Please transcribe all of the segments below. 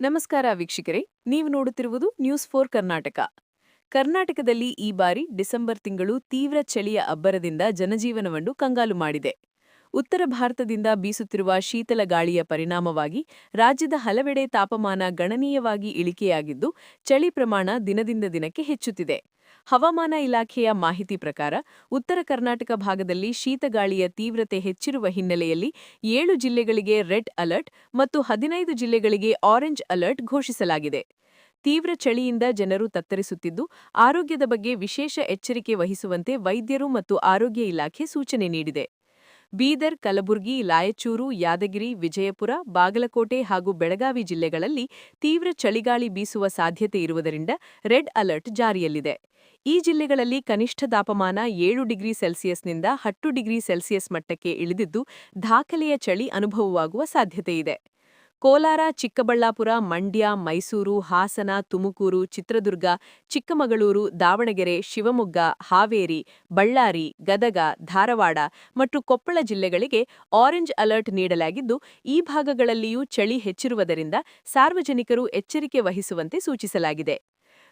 ನಮಸ್ಕಾರ ವೀಕ್ಷಕರೇ, ನೀವು ನೋಡುತ್ತಿರುವುದು ನ್ಯೂಸ್ ಫೋರ್ ಕರ್ನಾಟಕ. ಕರ್ನಾಟಕದಲ್ಲಿ ಈ ಬಾರಿ ಡಿಸೆಂಬರ್ ತಿಂಗಳು ತೀವ್ರ ಚಳಿಯ ಅಬ್ಬರದಿಂದ ಜನಜೀವನವನ್ನು ಕಂಗಾಲು ಮಾಡಿದೆ. ಉತ್ತರ ಭಾರತದಿಂದ ಬೀಸುತ್ತಿರುವ ಶೀತಲ ಗಾಳಿಯ ಪರಿಣಾಮವಾಗಿ ರಾಜ್ಯದ ಹಲವೆಡೆ ತಾಪಮಾನ ಗಣನೀಯವಾಗಿ ಇಳಿಕೆಯಾಗಿದ್ದು, ಚಳಿ ಪ್ರಮಾಣ ದಿನದಿಂದ ದಿನಕ್ಕೆ ಹೆಚ್ಚುತ್ತಿದೆ. ಹವಾಮಾನ ಇಲಾಖೆಯ ಮಾಹಿತಿ ಪ್ರಕಾರ, ಉತ್ತರ ಕರ್ನಾಟಕ ಭಾಗದಲ್ಲಿ ಶೀತಗಾಳಿಯ ತೀವ್ರತೆ ಹೆಚ್ಚಿರುವ ಹಿನ್ನೆಲೆಯಲ್ಲಿ ಏಳು ಜಿಲ್ಲೆಗಳಿಗೆ ರೆಡ್ ಅಲರ್ಟ್ ಮತ್ತು ಹದಿನೈದು ಜಿಲ್ಲೆಗಳಿಗೆ ಆರೆಂಜ್ ಅಲರ್ಟ್ ಘೋಷಿಸಲಾಗಿದೆ. ತೀವ್ರ ಚಳಿಯಿಂದ ಜನರು ತತ್ತರಿಸುತ್ತಿದ್ದು, ಆರೋಗ್ಯದ ಬಗ್ಗೆ ವಿಶೇಷ ಎಚ್ಚರಿಕೆ ವಹಿಸುವಂತೆ ವೈದ್ಯರು ಮತ್ತು ಆರೋಗ್ಯ ಇಲಾಖೆ ಸೂಚನೆ ನೀಡಿದೆ. ಬೀದರ್, ಕಲಬುರಗಿ, ರಾಯಚೂರು, ಯಾದಗಿರಿ, ವಿಜಯಪುರ, ಬಾಗಲಕೋಟೆ ಹಾಗೂ ಬೆಳಗಾವಿ ಜಿಲ್ಲೆಗಳಲ್ಲಿ ತೀವ್ರ ಚಳಿಗಾಳಿ ಬೀಸುವ ಸಾಧ್ಯತೆ ಇರುವುದರಿಂದ ರೆಡ್ ಅಲರ್ಟ್ ಜಾರಿಯಲ್ಲಿದೆ. ಈ ಜಿಲ್ಲೆಗಳಲ್ಲಿ ಕನಿಷ್ಠ ತಾಪಮಾನ ಏಳು ಡಿಗ್ರಿ ಸೆಲ್ಸಿಯಸ್ನಿಂದ ಹತ್ತು ಡಿಗ್ರಿ ಸೆಲ್ಸಿಯಸ್ ಮಟ್ಟಕ್ಕೆ ಇಳಿದಿದ್ದು, ದಾಖಲೆಯ ಚಳಿ ಅನುಭವವಾಗುವ ಸಾಧ್ಯತೆಯಿದೆ. ಕೋಲಾರ, ಚಿಕ್ಕಬಳ್ಳಾಪುರ, ಮಂಡ್ಯ, ಮೈಸೂರು, ಹಾಸನ, ತುಮಕೂರು, ಚಿತ್ರದುರ್ಗ, ಚಿಕ್ಕಮಗಳೂರು, ದಾವಣಗೆರೆ, ಶಿವಮೊಗ್ಗ, ಹಾವೇರಿ, ಬಳ್ಳಾರಿ, ಗದಗ, ಧಾರವಾಡ ಮತ್ತು ಕೊಪ್ಪಳ ಜಿಲ್ಲೆಗಳಿಗೆ ಆರೆಂಜ್ ಅಲರ್ಟ್ ನೀಡಲಾಗಿದ್ದು, ಈ ಭಾಗಗಳಲ್ಲಿಯೂ ಚಳಿ ಹೆಚ್ಚಿರುವುದರಿಂದ ಸಾರ್ವಜನಿಕರು ಎಚ್ಚರಿಕೆ ವಹಿಸುವಂತೆ ಸೂಚಿಸಲಾಗಿದೆ.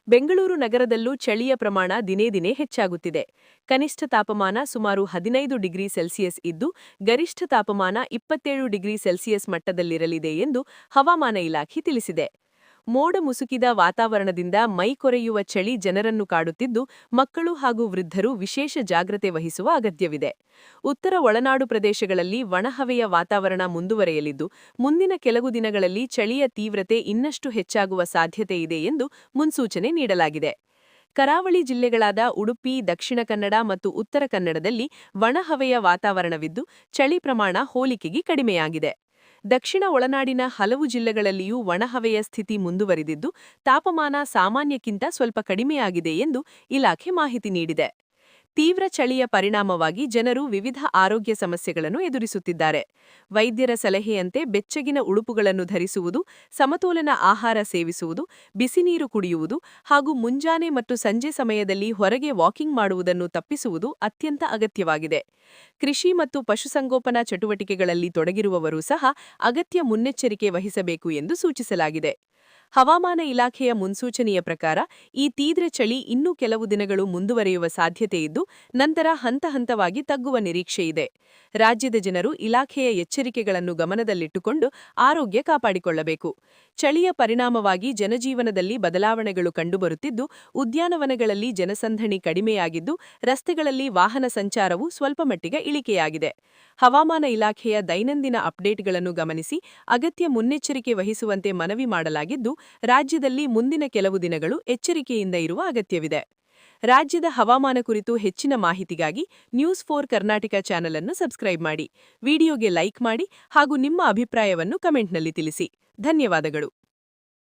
ಬೆಂಗಳೂರು ನಗರದಲ್ಲೂ ಚಳಿಯ ಪ್ರಮಾಣ ದಿನೇ ದಿನೇ ಹೆಚ್ಚಾಗುತ್ತಿದೆ. ಕನಿಷ್ಠ ತಾಪಮಾನ ಸುಮಾರು ಹದಿನೈದು ಡಿಗ್ರಿ ಸೆಲ್ಸಿಯಸ್ ಇದ್ದು, ಗರಿಷ್ಠ ತಾಪಮಾನ ಇಪ್ಪತ್ತೇಳು ಡಿಗ್ರಿ ಸೆಲ್ಸಿಯಸ್ ಮಟ್ಟದಲ್ಲಿರಲಿದೆ ಎಂದು ಹವಾಮಾನ ಇಲಾಖೆ ತಿಳಿಸಿದೆ. ಮೋಡ ಮುಸುಕಿದ ವಾತಾವರಣದಿಂದ ಮೈಕೊರೆಯುವ ಚಳಿ ಜನರನ್ನು ಕಾಡುತ್ತಿದ್ದು, ಮಕ್ಕಳು ಹಾಗೂ ವೃದ್ಧರು ವಿಶೇಷ ಜಾಗ್ರತೆ ವಹಿಸುವ ಅಗತ್ಯವಿದೆ. ಉತ್ತರ ಒಳನಾಡು ಪ್ರದೇಶಗಳಲ್ಲಿ ಒಣಹವೆಯ ವಾತಾವರಣ ಮುಂದುವರೆಯಲಿದ್ದು, ಮುಂದಿನ ಕೆಲವು ದಿನಗಳಲ್ಲಿ ಚಳಿಯ ತೀವ್ರತೆ ಇನ್ನಷ್ಟು ಹೆಚ್ಚಾಗುವ ಸಾಧ್ಯತೆ ಇದೆ ಎಂದು ಮುನ್ಸೂಚನೆ ನೀಡಲಾಗಿದೆ. ಕರಾವಳಿ ಜಿಲ್ಲೆಗಳಾದ ಉಡುಪಿ, ದಕ್ಷಿಣ ಕನ್ನಡ ಮತ್ತು ಉತ್ತರ ಕನ್ನಡದಲ್ಲಿ ಒಣಹವೆಯ ವಾತಾವರಣವಿದ್ದು, ಚಳಿ ಪ್ರಮಾಣ ಹೋಲಿಕೆಗೆ ಕಡಿಮೆಯಾಗಿದೆ. ದಕ್ಷಿಣ ಒಳನಾಡಿನ ಹಲವು ಜಿಲ್ಲೆಗಳಲ್ಲಿಯೂ ಒಣಹವೆಯ ಸ್ಥಿತಿ ಮುಂದುವರಿದಿದ್ದು, ತಾಪಮಾನ ಸಾಮಾನ್ಯಕ್ಕಿಂತ ಸ್ವಲ್ಪ ಕಡಿಮೆಯಾಗಿದೆ ಎಂದು ಇಲಾಖೆ ಮಾಹಿತಿ ನೀಡಿದೆ. ತೀವ್ರ ಚಳಿಯ ಪರಿಣಾಮವಾಗಿ ಜನರು ವಿವಿಧ ಆರೋಗ್ಯ ಸಮಸ್ಯೆಗಳನ್ನು ಎದುರಿಸುತ್ತಿದ್ದಾರೆ. ವೈದ್ಯರ ಸಲಹೆಯಂತೆ ಬೆಚ್ಚಗಿನ ಉಡುಪುಗಳನ್ನು ಧರಿಸುವುದು, ಸಮತೋಲನ ಆಹಾರ ಸೇವಿಸುವುದು ಬಿಸಿನೀರು ಕುಡಿಯುವುದು ಹಾಗೂ ಮುಂಜಾನೆ ಮತ್ತು ಸಂಜೆ ಸಮಯದಲ್ಲಿ ಹೊರಗೆ ವಾಕಿಂಗ್ ಮಾಡುವುದನ್ನು ತಪ್ಪಿಸುವುದು ಅತ್ಯಂತ ಅಗತ್ಯವಾಗಿದೆ. ಕೃಷಿ ಮತ್ತು ಪಶುಸಂಗೋಪನಾ ಚಟುವಟಿಕೆಗಳಲ್ಲಿ ತೊಡಗಿರುವವರೂ ಸಹ ಅಗತ್ಯ ಮುನ್ನೆಚ್ಚರಿಕೆ ವಹಿಸಬೇಕು ಎಂದು ಸೂಚಿಸಲಾಗಿದೆ. ಹವಾಮಾನ ಇಲಾಖೆಯ ಮುನ್ಸೂಚನೆಯ ಪ್ರಕಾರ ಈ ತೀವ್ರ ಚಳಿ ಇನ್ನೂ ಕೆಲವು ದಿನಗಳು ಮುಂದುವರೆಯುವ ಸಾಧ್ಯತೆಯಿದ್ದು ನಂತರ ಹಂತ ಹಂತವಾಗಿ ತಗ್ಗುವ ನಿರೀಕ್ಷೆಯಿದೆ ರಾಜ್ಯದ ಜನರು ಇಲಾಖೆಯ ಎಚ್ಚರಿಕೆಗಳನ್ನು ಗಮನದಲ್ಲಿಟ್ಟುಕೊಂಡು ಆರೋಗ್ಯ ಕಾಪಾಡಿಕೊಳ್ಳಬೇಕು. ಚಳಿಯ ಪರಿಣಾಮವಾಗಿ ಜನಜೀವನದಲ್ಲಿ ಬದಲಾವಣೆಗಳು ಕಂಡುಬರುತ್ತಿದ್ದು, ಉದ್ಯಾನವನಗಳಲ್ಲಿ ಜನಸಂದಣಿ ಕಡಿಮೆಯಾಗಿದ್ದು, ರಸ್ತೆಗಳಲ್ಲಿ ವಾಹನ ಸಂಚಾರವು ಸ್ವಲ್ಪ ಮಟ್ಟಿಗೆ ಇಳಿಕೆಯಾಗಿದೆ. ಹವಾಮಾನ ಇಲಾಖೆಯ ದೈನಂದಿನ ಅಪ್ಡೇಟ್ಗಳನ್ನು ಗಮನಿಸಿ, ಅಗತ್ಯ ಮುನ್ನೆಚ್ಚರಿಕೆ ವಹಿಸುವಂತೆ ಮನವಿ ಮಾಡಲಾಗಿದ್ದು, ರಾಜ್ಯದಲ್ಲಿ ಮುಂದಿನ ಕೆಲವು ದಿನಗಳು ಎಚ್ಚರಿಕೆಯಿಂದ ಇರುವ ಅಗತ್ಯವಿದೆ. ರಾಜ್ಯದ ಹವಾಮಾನ ಕುರಿತು ಹೆಚ್ಚಿನ ಮಾಹಿತಿಗಾಗಿ ನ್ಯೂಸ್ ಫೋರ್ ಕರ್ನಾಟಕ ಚಾನೆಲ್ ಅನ್ನು ಸಬ್ಸ್ಕ್ರೈಬ್ ಮಾಡಿ. ವಿಡಿಯೋಗೆ ಲೈಕ್ ಮಾಡಿ ಹಾಗೂ ನಿಮ್ಮ ಅಭಿಪ್ರಾಯವನ್ನು ಕಮೆಂಟ್ನಲ್ಲಿ ತಿಳಿಸಿ. ಧನ್ಯವಾದಗಳು.